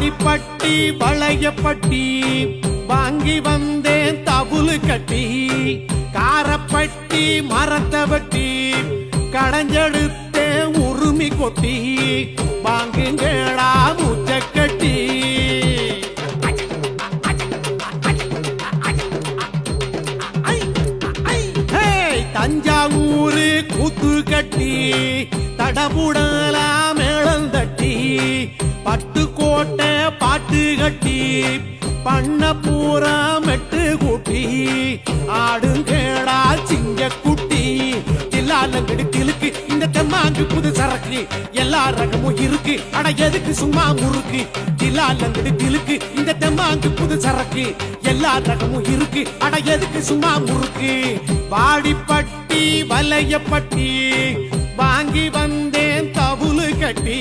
ஆடிப்பட்டி வளையப்பட்டி வாங்கி வந்தேன் தபுலு கட்டி. காரப்பட்டி மரத்தை வெட்டி கடைஞ்செடுத்தேன் உருமி கொட்டி. வாங்குங்கடா மூச்ச கட்டி ஹேய், தஞ்சாவூரு கூத்து கட்டி. தடபுட பட்டுக்கோட்டை பாட்டு கட்டி பண்ண பூரா மெட்டு கூட்டி ஆடுங்கேடா சிங்க குட்டி. ஜில்லாலங்கடி கிழக்கு இந்த தெம்மாங்கு புது சரக்கு. எல்லா ரகமும் இருக்கு அட எதுக்கு சும்மா முறுக்கு? ஜில்லாலங்கடி கிழக்கு இந்த தெம்மாங்கு புது சரக்கு. எல்லா ரகமும் இருக்கு அட எதுக்கு சும்மா முறுக்கு? வாடிப்பட்டி வலையப்பட்டி வாங்கி வந்தேன் தவுலு கட்டி.